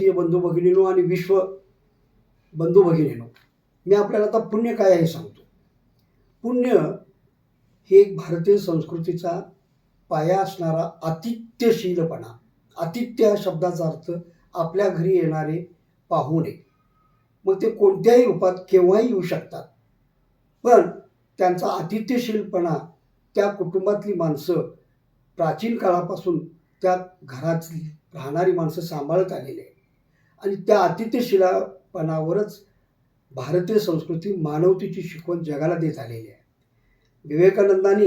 प्रिय बंधू भगिनीनो आणि विश्व बंधू भगिनीनो मी आपल्याला आता पुण्य काय आहे सांगतो. पुण्य हे एक भारतीय संस्कृतीचा पाया असणारा आतिथ्यशीलपणा. आतिथ्य या शब्दाचा अर्थ आपल्या घरी येणारे पाहुणे मग ते कोणत्याही रूपात केव्हाही येऊ शकतात. पण त्यांचा आतिथ्यशीलपणा त्या कुटुंबातली माणसं प्राचीन काळापासून त्या घरात राहणारी माणसं सांभाळत आलेली आहे आणि त्या अतिथ्यशिलापणावरच भारतीय संस्कृती मानवतेची शिकवण जगाला देत आलेली आहे. विवेकानंदांनी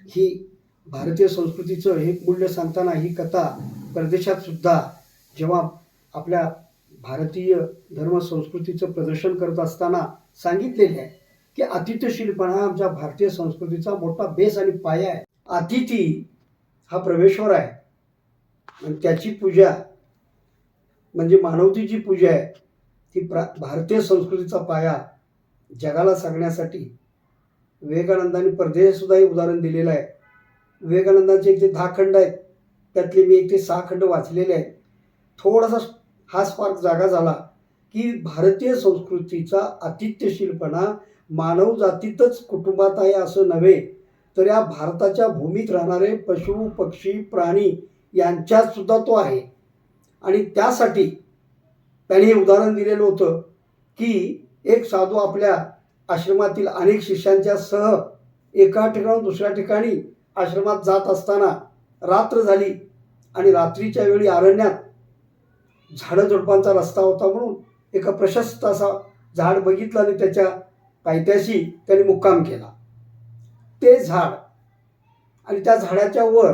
ही भारतीय संस्कृतीचं हे मूल्य सांगताना ही कथा परदेशात सुद्धा जेव्हा आपल्या भारतीय धर्म संस्कृतीचं प्रदर्शन करत असताना सांगितलेले आहे की अतिथ्यशीलपणा हा आमच्या भारतीय संस्कृतीचा मोठा बेस आणि पाया आहे. अतिथी हा प्रवेशवर आहे. आणि त्याची पूजा म्हणजे मानवतेची पूजा आहे ती प्रा भारतीय संस्कृतीचा पाया जगाला सांगण्यासाठी विवेकानंदांनी परदेशसुद्धा हे उदाहरण दिलेलं आहे. विवेकानंदांचे एक ते दहा खंड आहेत त्यातले मी एक ते सहा खंड वाचलेले आहेत. थोडासा हास्पार्क जागा झाला की भारतीय संस्कृतीचा आतिथ्यशीलपणा मानव जातीतच कुटुंबात आहे असं नव्हे तर या भारताच्या भूमीत राहणारे पशु पक्षी प्राणी यांच्यात सुद्धा तो आहे. आणि त्यासाठी त्यांनी हे उदाहरण दिलेलं होतं की एक साधू आपल्या आश्रमातील अनेक शिष्यांच्या सह एका ठिकाणून दुसऱ्या ठिकाणी आश्रमात जात असताना रात्र झाली आणि रात्रीच्या वेळी अरण्यात झाडं झुडपांचा रस्ता होता म्हणून एका प्रशस्त असा झाड बघितलं आणि त्याच्या पायथ्याशी त्याने मुक्काम केला. ते झाड आणि त्या झाडाच्या वर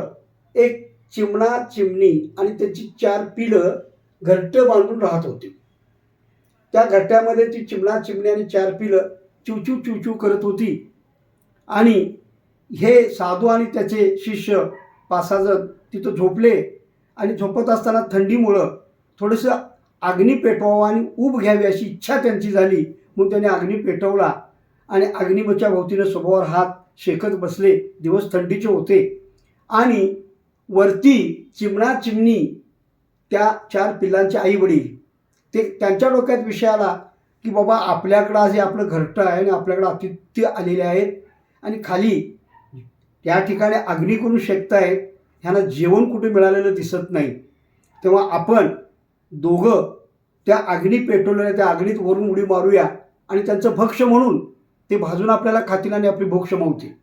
एक चिमणा चिमणी आणि त्याची चार पिलं घरटं बांधून राहत होती. त्या घरट्यामध्ये ती चिमणा चिमणी आणि चार पिलं चिवचू चिवचिव करत होती. आणि हे साधू आणि त्याचे शिष्य पाच सहा जण तिथं झोपले आणि झोपत असताना थंडीमुळं थोडंसं अग्नी पेटवावं आणि ऊब घ्यावी अशी इच्छा त्यांची झाली. म्हणून त्याने अग्नी पेटवला आणि अग्निमच्या भोवतीनं स्वभावावर हात शेकत बसले. दिवस थंडीचे होते. आणि वरती चिमणा चिमणी त्या चार पिल्लांचे आई वडील. ते त्यांच्या डोक्यात विषय आला की बाबा आपल्याकडं आज हे आपलं घरटं आहे आणि आपल्याकडं आतिथ्य आलेले आहेत आणि खाली त्या ठिकाणी अग्नी करून शेकतायत ह्यांना जेवण कुठे मिळालेलं दिसत नाही. तेव्हा आपण दोघं त्या अग्नी पेटवलेल्या त्या अग्नीत वरून उडी मारूया आणि त्यांचं भक्ष म्हणून ते भाजून आपल्याला खातील आणि आपली भूक मावते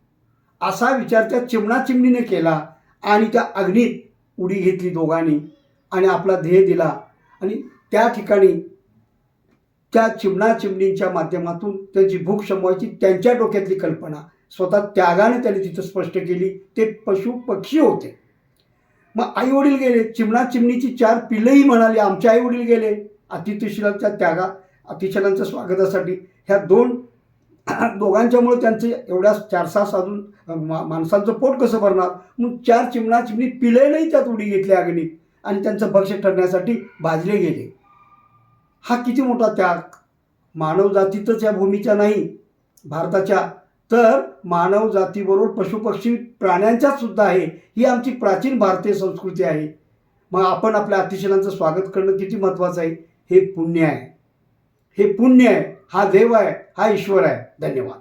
असा विचार त्या चिमणा चिमणीने केला. आणि त्या अग्नीत उडी घेतली दोघांनी. आणि आपला ध्येय दिला. आणि त्या ठिकाणी त्या चिमणा चिमणींच्या माध्यमातून त्यांची भूक शमवायची त्यांच्या डोक्यातली कल्पना स्वतः त्यागाने त्यांनी तिथं स्पष्ट केली. ते पशु पक्षी होते. मग आई वडील गेले. चिमणा चिमणीची चार पिलंही म्हणाली आमचे आई वडील गेले. अतिथीशिलांच्या त्यागा अतिशलांच्या स्वागतासाठी ह्या दोन दोघांच्यामुळे त्यांचे एवढ्या चार सहा साधून मा माणसांचं पोट कसं भरणार? मग चार चिमणा चिमणी पिलेलंही त्यात उडी घेतली अग्नी. आणि त्यांचं भक्ष्य ठरण्यासाठी भाजले गेले. हा किती मोठा त्याग. मानवजातीतच या भूमीच्या नाही भारताच्या. तर मानव जातीबरोबर पशुपक्षी प्राण्यांच्याच सुद्धा आहे. ही आमची प्राचीन भारतीय संस्कृती आहे. मग आपण आपल्या अतिशयांचं स्वागत करणं किती महत्त्वाचं आहे? हे पुण्य आहे. हे पुण्य आहे हा देव आहे हा ईश्वर आहे. धन्यवाद.